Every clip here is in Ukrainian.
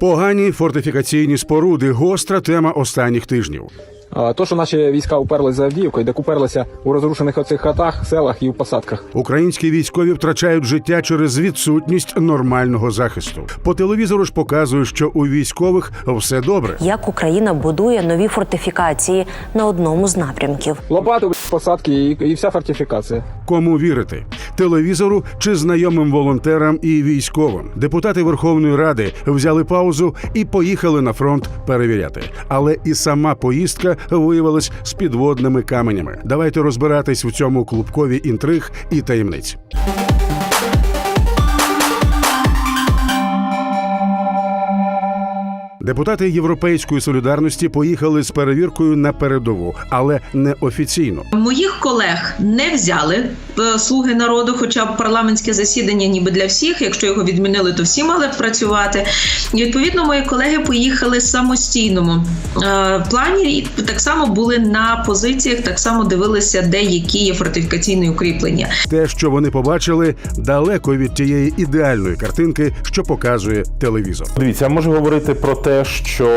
Погані фортифікаційні споруди гостра тема останніх тижнів. То, що наші війська уперлись за Авдіївкою, де уперлися у розрушених оцих хатах, селах і в посадках. Українські військові втрачають життя через відсутність нормального захисту. По телевізору ж показують, що у військових все добре. як Україна будує нові фортифікації на одному з напрямків. Лопати, б**, посадки і, і вся фортифікація. Кому вірити телевізору чи знайомим волонтерам і військовим? Депутати Верховної Ради взяли паузу і поїхали на фронт перевіряти. Але і сама поїздка виявилась з підводними каменями. Давайте розбиратись в цьому клубкові інтриг і таємниць. Депутати Європейської солідарності поїхали з перевіркою на передову, але не офіційно. Моїх колег не взяли е, слуги народу, хоча б парламентське засідання, ніби для всіх. Якщо його відмінили, то всі мали б працювати. І відповідно мої колеги поїхали самостійному е, плані і так само були на позиціях, так само дивилися, де які є фортифікаційні укріплення. Те, що вони побачили, далеко від тієї ідеальної картинки, що показує телевізор. Дивіться, я можу говорити про те, що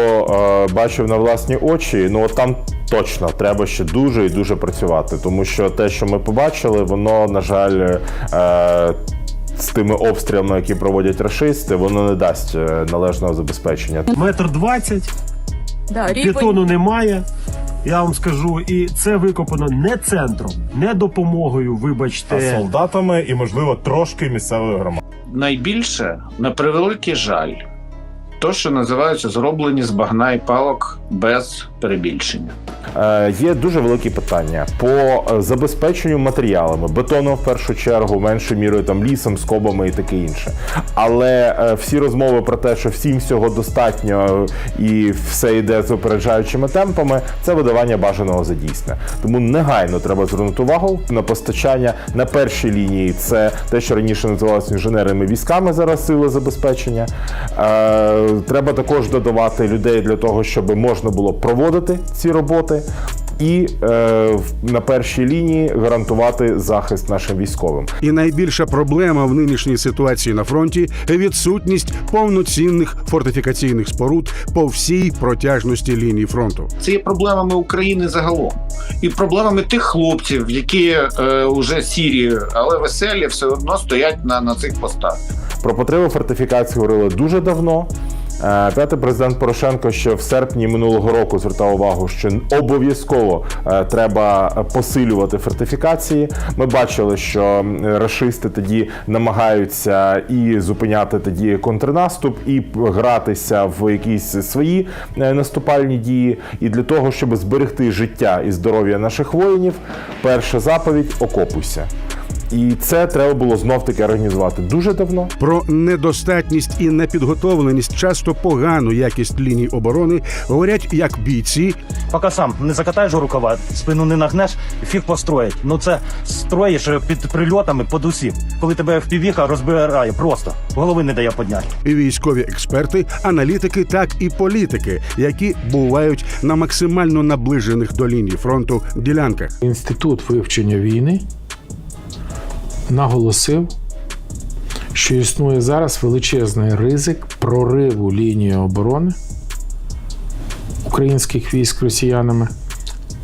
е, бачив на власні очі. Ну от там точно треба ще дуже і дуже працювати, тому що те, що ми побачили, воно на жаль. Е, з тими обстрілами, які проводять рашисти, воно не дасть е, належного забезпечення. метр двадцять, бетону немає. Я вам скажу, і це викопано не центром, не допомогою, а вибачте, солдатами і, можливо, трошки місцевої громади. найбільше, на превеликий жаль, то, що називається зроблені з багна і палок без перебільшення. Е, є дуже великі питання по е, забезпеченню матеріалами, бетоном в першу чергу, меншою мірою там лісом, скобами і таке інше. Але е, всі розмови про те, що всім всього достатньо і все йде з опереджаючими темпами, це видавання бажаного за дійсне. Тому негайно треба звернути увагу на постачання на першій лінії. Це те, що раніше називалося інженерними військами, зараз сили забезпечення. Треба також додавати людей для того, щоб можна було проводити ці роботи. І е, в- на першій лінії гарантувати захист нашим військовим. І найбільша проблема в нинішній ситуації на фронті відсутність повноцінних фортифікаційних споруд по всій протяжності лінії фронту. Це є проблемами України загалом, і проблемами тих хлопців, які е, уже сірі, але веселі, все одно стоять на, на цих постах. Про потреби фортифікації говорили дуже давно. Е, П'ятий президент Порошенко ще в серпні минулого року звертав увагу, що обов'язково е, треба посилювати фортифікації. Ми бачили, що рашисти тоді намагаються і зупиняти тоді контрнаступ, і гратися в якісь свої е, наступальні дії. І для того, щоб зберегти життя і здоров'я наших воїнів, перша заповідь окопуйся. І це треба було знов таки організувати дуже давно. Про недостатність і непідготовленість, часто погану якість ліній оборони говорять як бійці, поки сам не закатаєш рукава, спину не нагнеш, фіг построїть. Ну це строїш під прильотами під усім. Коли тебе впівіха розбирає, просто голови не дає підняти. і військові експерти, аналітики, так і політики, які бувають на максимально наближених до лінії фронту ділянках. Інститут вивчення війни наголосив, що існує зараз величезний ризик прориву лінії оборони українських військ росіянами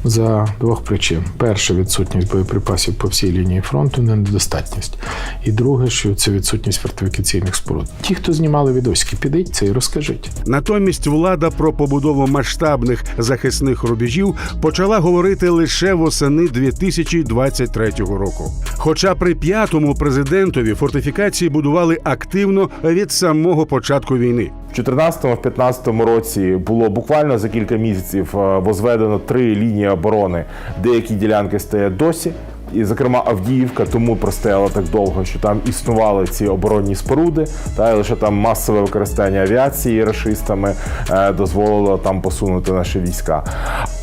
за двох причин: перше відсутність боєприпасів по всій лінії фронту, недостатність. І друге, що це відсутність фортифікаційних споруд. Ті, хто знімали відосики, підіть це і розкажіть. Натомість влада про побудову масштабних захисних рубежів почала говорити лише восени 2023 року. Хоча при п'ятому президентові фортифікації будували активно від самого початку війни. В 2014-2015 році було буквально за кілька місяців е, возведено три лінії оборони. Деякі ділянки стоять досі. І, зокрема, Авдіївка тому простояла так довго, що там існували ці оборонні споруди, та і лише там масове використання авіації рашистами е, дозволило там посунути наші війська.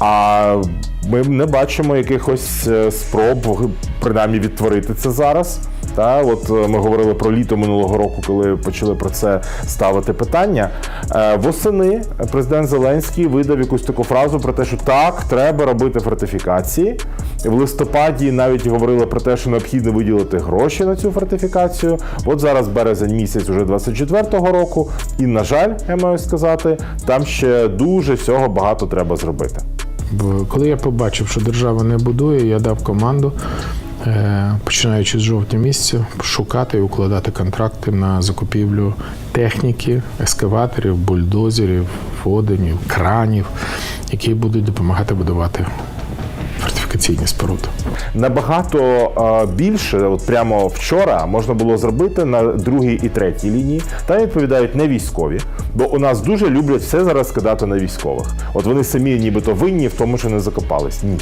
А Ми не бачимо якихось е, спроб принаймні відтворити це зараз. Та от е, ми говорили про літо минулого року, коли почали про це ставити питання. Е, Восени президент Зеленський видав якусь таку фразу про те, що так, треба робити фортифікації. В листопаді навіть говорили про те, що необхідно виділити гроші на цю фортифікацію. От зараз березень місяць уже 24-го року, і на жаль, я маю сказати, там ще дуже всього багато треба зробити. Коли я побачив, що держава не будує, я дав команду, починаючи з жовтня місяця, шукати і укладати контракти на закупівлю техніки, ескаваторів, бульдозерів, воденів, кранів, які будуть допомагати будувати фортифікаційні споруди. Набагато більше, от прямо вчора, можна було зробити на другій і третій лінії. Там відповідають не військові, бо у нас дуже люблять все зараз скидати на військових. От вони самі нібито винні в тому, що не закопались. Ні.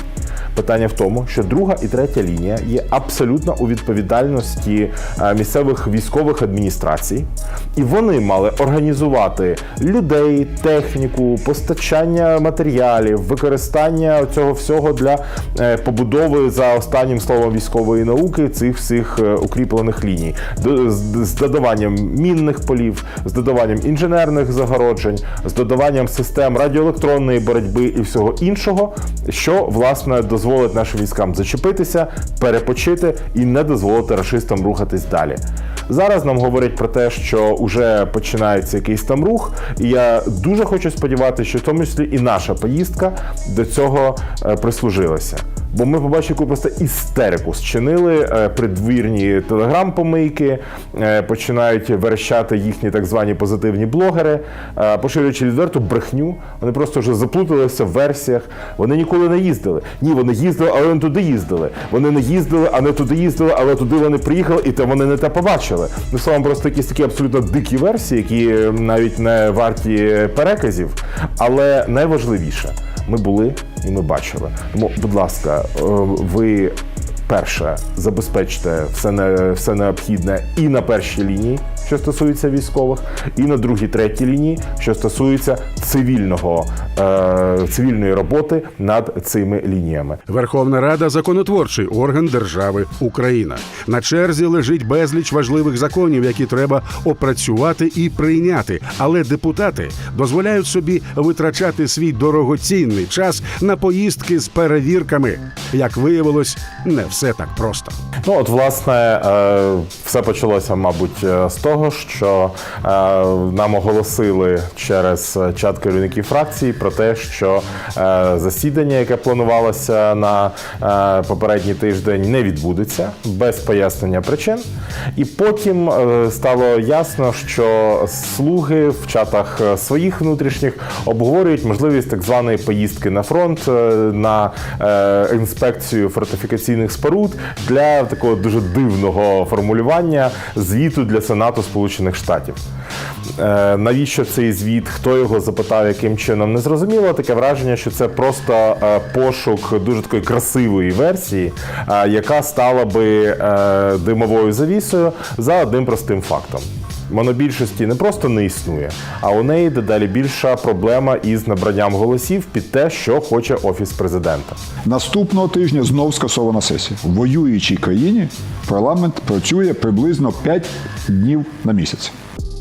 Питання в тому, що друга і третя лінія є абсолютно у відповідальності місцевих військових адміністрацій, і вони мали організувати людей, техніку, постачання матеріалів, використання цього всього для е, побудови за останнім словом військової науки цих всіх е, укріплених ліній, з, з додаванням мінних полів, з додаванням інженерних загороджень, з додаванням систем радіоелектронної боротьби і всього іншого, що власне дозволить нашим військам зачепитися, перепочити і не дозволити рашистам рухатись далі. Зараз нам говорять про те, що вже починається якийсь там рух, і я дуже хочу сподіватися, що в тому числі і наша поїздка до цього е, прислужилася. Бо ми побачили яку просто істерику. Зчинили е, придвірні телеграм-помийки, е, починають верещати їхні так звані позитивні блогери, е, поширюючи відверту брехню. Вони просто вже заплуталися в версіях. Вони ніколи не їздили. Ні, вони їздили, але не туди їздили. Вони не їздили, а не туди їздили, але туди вони приїхали, і те вони не те побачили. Ну, словом, просто якісь такі абсолютно дикі версії, які навіть не варті переказів. Але найважливіше, ми були і ми бачили. Тому, будь ласка, е, ви перше забезпечте все, все необхідне і на першій лінії, що стосується військових, і на другій, третій лінії, що стосується цивільного, е, цивільної роботи над цими лініями. Верховна Рада законотворчий орган держави Україна. На черзі лежить безліч важливих законів, які треба опрацювати і прийняти. Але депутати дозволяють собі витрачати свій дорогоцінний час на поїздки з перевірками. Як виявилось, не все так просто. Ну, от, власне, е, все почалося, мабуть, з того, що е, нам оголосили через чат керівників фракції про те, що е, засідання, яке планувалося на е, попередній тиждень, не відбудеться без пояснення причин. І потім е, стало ясно, що слуги в чатах е, своїх внутрішніх обговорюють можливість так званої поїздки на фронт е, на е, інспекцію фортифікаційних споруд для такого дуже дивного формулювання звіту для Сенату Сполучених Штатів. Е, навіщо цей звіт? Хто його запитав, яким чином не зрозуміло. Таке враження, що це просто е, пошук дуже такої красивої версії, е, яка стала би димовою завісою за одним простим фактом. Монобільшості не просто не існує, а у неї дедалі більша проблема із набранням голосів під те, що хоче офіс президента. Наступного тижня знов скасована сесія. В воюючій країні парламент працює приблизно 5 днів на місяць.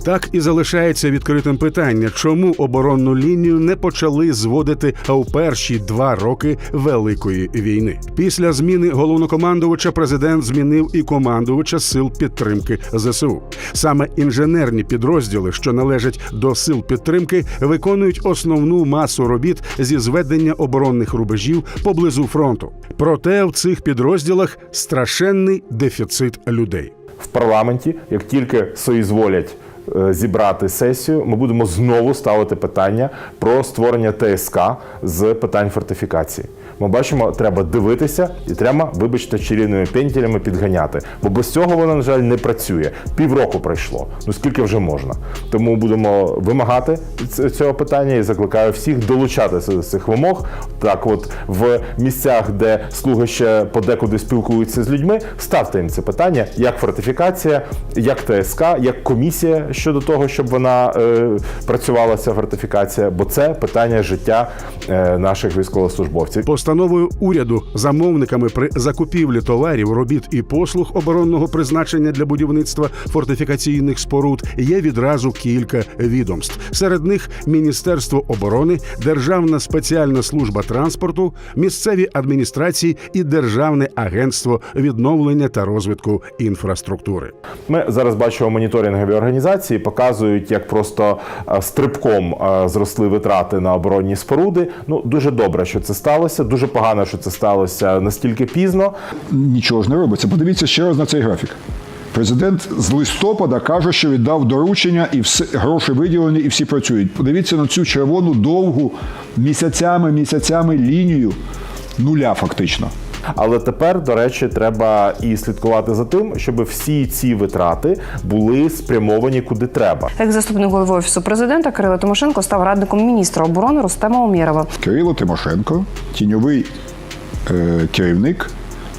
Так і залишається відкритим питання, чому оборонну лінію не почали зводити у перші два роки Великої війни. Після зміни головнокомандувача президент змінив і командувача сил підтримки ЗСУ. Саме інженерні підрозділи, що належать до сил підтримки, виконують основну масу робіт зі зведення оборонних рубежів поблизу фронту. Проте в цих підрозділах страшенний дефіцит людей. в парламенті, як тільки соізволять е, зібрати сесію, ми будемо знову ставити питання про створення ТСК з питань фортифікації. Ми бачимо, треба дивитися і треба, вибачте, чарівними пентелями підганяти. Бо без цього воно, на жаль, не працює. Півроку пройшло. Ну скільки вже можна? Тому будемо вимагати цього питання і закликаю всіх долучатися до цих вимог. Так, от в місцях, де слуги ще подекуди спілкуються з людьми, ставте їм це питання, як фортифікація, як ТСК, як комісія щодо того, щоб вона е, працювала ця фортифікація, бо це питання життя е, наших військовослужбовців. Постановою уряду замовниками при закупівлі товарів, робіт і послуг оборонного призначення для будівництва фортифікаційних споруд є відразу кілька відомств. Серед них Міністерство оборони, Державна спеціальна служба транспорту, місцеві адміністрації і Державне агентство відновлення та розвитку інфраструктури. Ми зараз бачимо моніторингові організації, показують, як просто е, стрибком е, зросли витрати на оборонні споруди. Ну дуже добре, що це сталося. Дуже погано, що це сталося настільки пізно. Нічого ж не робиться. Подивіться ще раз на цей графік. Президент з листопада каже, що віддав доручення і все, гроші виділені, і всі працюють. Подивіться на цю червону довгу місяцями, місяцями лінію нуля, фактично. Але тепер, до речі, треба і слідкувати за тим, щоб всі ці витрати були спрямовані куди треба. Екс-заступник голови офісу президента Кирило Тимошенко став радником міністра оборони Рустема Умєрова. Кирило Тимошенко тіньовий е, керівник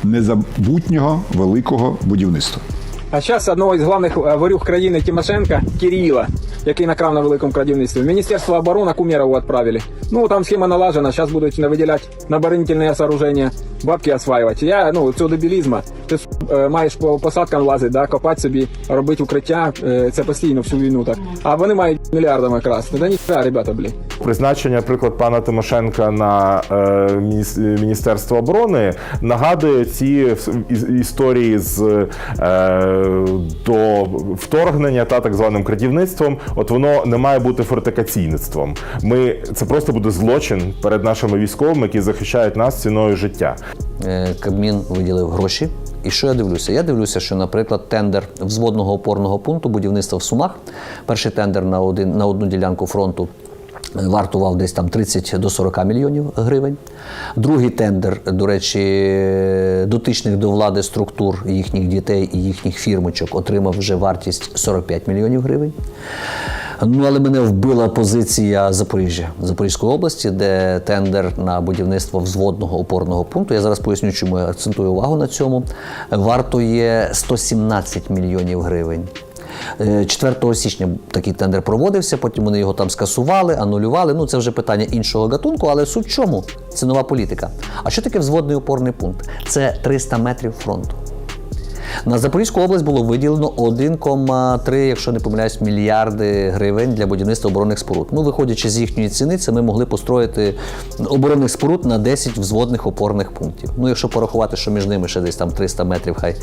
незабутнього великого будівництва. А зараз одного із головних е, ворюг країни Тимошенка Кирила, який накрав на великому крадівництві. В Міністерство оборони Кумєрову відправили. Ну там схема налажена, зараз будуть виділяти на оборонительне сооруження, бабки осваювати. Я ну цього дебілізма. Ти е, маєш по посадкам лазити, да, копати собі, робити укриття. е, це постійно всю війну так. А вони мають мільярдами красти. Да ніхера, ребята, блін. Призначення, наприклад, пана Тимошенка на е, Міністерство оборони нагадує ці історії з е, до вторгнення та так званим крадівництвом. От воно не має бути фортикаційництвом. Ми це просто буде злочин перед нашими військовими, які захищають нас ціною життя. Е, Кабмін виділив гроші. І що я дивлюся? Я дивлюся, що, наприклад, тендер взводного опорного пункту будівництва в Сумах, перший тендер на один на одну ділянку фронту. е, Вартував десь там 30 до 40 мільйонів гривень. Другий тендер, до речі, дотичних до влади структур їхніх дітей і їхніх фірмочок отримав вже вартість 45 мільйонів гривень. Ну, але мене вбила позиція Запоріжжя, Запорізької області, де тендер на будівництво взводного опорного пункту. Я зараз поясню, чому я акцентую увагу на цьому. Вартує 117 мільйонів гривень. Е, 4 січня такий тендер проводився, потім вони його там скасували, анулювали. Ну це вже питання іншого гатунку, але суть в чому? Це нова політика. А що таке взводний опорний пункт? Це 300 метрів фронту. На Запорізьку область було виділено 1,3, якщо не помиляюсь, мільярди гривень для будівництва оборонних споруд. Ну, виходячи з їхньої ціни, це ми могли построїти оборонних споруд на 10 взводних опорних пунктів. Ну, якщо порахувати, що між ними ще десь там 300 метрів, хай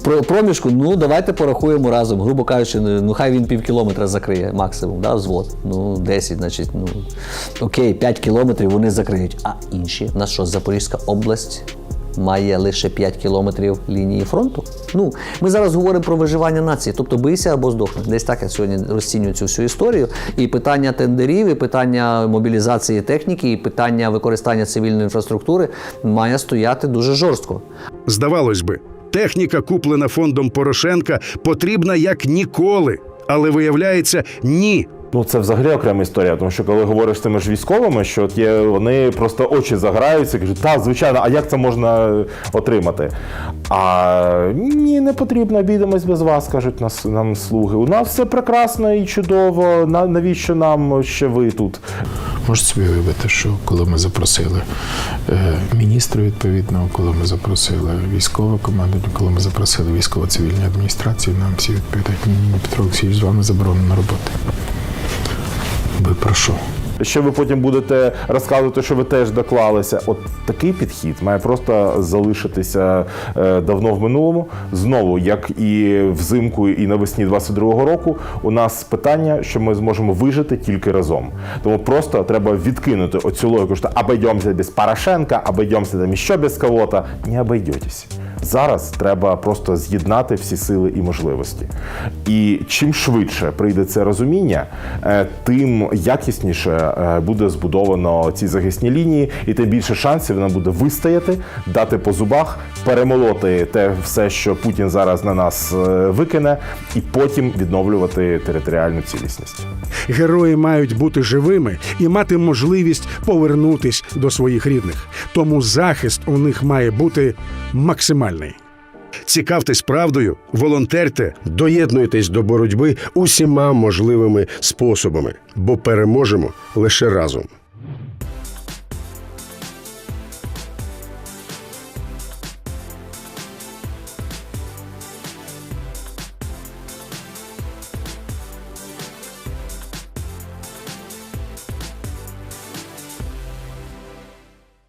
проміжку, ну давайте порахуємо разом. Грубо кажучи, ну хай він пів кілометра закриє максимум, да, взвод. Ну, 10, значить, ну окей, 5 кілометрів вони закриють. А інші, у нас що, Запорізька область має лише 5 кілометрів лінії фронту. Ну, ми зараз говоримо про виживання нації, тобто бийся або здохни. Десь так я сьогодні розцінюю цю всю історію. І питання тендерів, і питання мобілізації техніки, і питання використання цивільної інфраструктури має стояти дуже жорстко. Здавалось би, техніка, куплена фондом Порошенка, потрібна як ніколи. Але виявляється, ні. Ну, це взагалі окрема історія, тому що коли говориш з тими ж військовими, що от є, вони просто очі заграються, кажуть, так, звичайно, а як це можна отримати? А ні, не потрібно, обійдемось без вас, кажуть нас, нам слуги. У нас все прекрасно і чудово. На- Навіщо нам ще ви тут? Можете собі уявити, що коли ми запросили е, міністра відповідного, коли ми запросили військове командування, коли ми запросили військово-цивільні адміністрації, нам всі відповідають, ні, Петро Олексійович, з вами заборонено роботи. Ви про що? Ви потім будете розказувати, що ви теж доклалися? От такий підхід має просто залишитися е, давно в минулому. Знову, як і взимку, і навесні 22-го року, у нас питання, що ми зможемо вижити тільки разом. Тому просто треба відкинути оцю логіку, що обойдемося без Порошенка, обойдемося там ще без кого-то. Не обойдетесь. Зараз треба просто з'єднати всі сили і можливості. І чим швидше прийде це розуміння, е, тим якісніше е, буде збудовано ці захисні лінії, і тим більше шансів вона буде вистояти, дати по зубах, перемолоти те все, що Путін зараз на нас е, викине, і потім відновлювати територіальну цілісність. Герої мають бути живими і мати можливість повернутись до своїх рідних. Тому захист у них має бути максимальний. Цікавтесь правдою, волонтерте, доєднуйтесь до боротьби усіма можливими способами, бо переможемо лише разом.